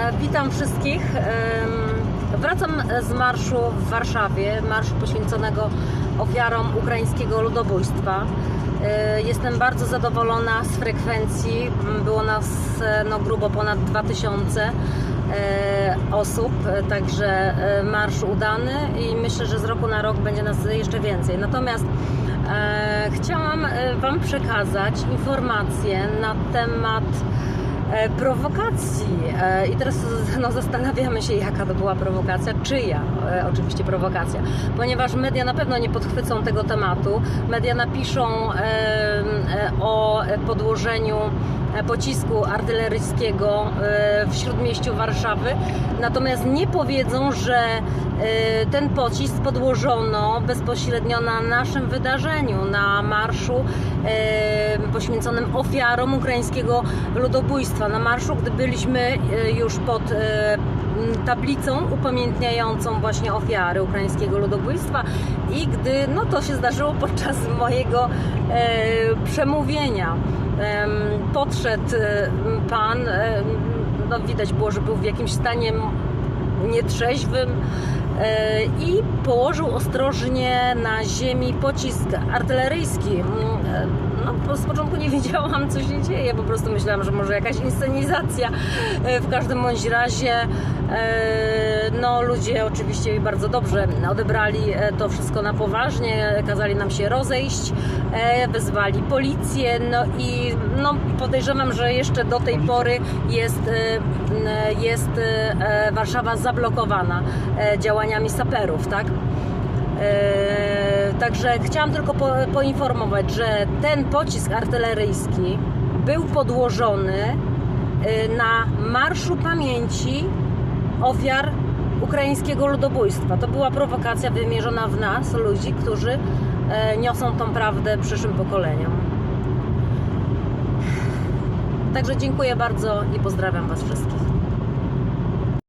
E, Witam wszystkich. Wracam z marszu w Warszawie, marszu poświęconego ofiarom ukraińskiego ludobójstwa. E, Jestem bardzo zadowolona z frekwencji. Było nas e, no, grubo ponad 2000 e, osób, także marsz udany i myślę, że z roku na rok będzie nas jeszcze więcej. Natomiast chciałam Wam przekazać informacje na temat prowokacji. E, I teraz no, zastanawiamy się, jaka to była prowokacja, czyja e, oczywiście prowokacja, ponieważ media na pewno nie podchwycą tego tematu. Media napiszą e, e, o podłożeniu e, pocisku artyleryjskiego e, w śródmieściu Warszawy, natomiast nie powiedzą, że e, ten pocisk podłożono bezpośrednio na naszym wydarzeniu, na marszu e, poświęconym ofiarom ukraińskiego ludobójstwa. Na marszu, gdy byliśmy e, już pod e, tablicą upamiętniającą właśnie ofiary ukraińskiego ludobójstwa i gdy no to się zdarzyło podczas mojego e, przemówienia. Em, podszedł pan, no widać było, że był w jakimś stanie nietrzeźwym i położył ostrożnie na ziemi pocisk artyleryjski. Mm, e, No, z początku nie wiedziałam, co się dzieje, po prostu myślałam, że może jakaś inscenizacja. E, W każdym bądź razie, no ludzie oczywiście bardzo dobrze odebrali e, to wszystko na poważnie, kazali nam się rozejść, e, wezwali policję, no i no, podejrzewam, że jeszcze do tej pory jest, e, jest e, Warszawa zablokowana e, działaniami saperów, tak? E, Także chciałam tylko po, poinformować, że ten pocisk artyleryjski był podłożony e, na Marszu Pamięci ofiar ukraińskiego ludobójstwa. To była prowokacja wymierzona w nas, ludzi, którzy e, niosą tą prawdę przyszłym pokoleniom. Także dziękuję bardzo i pozdrawiam Was wszystkich.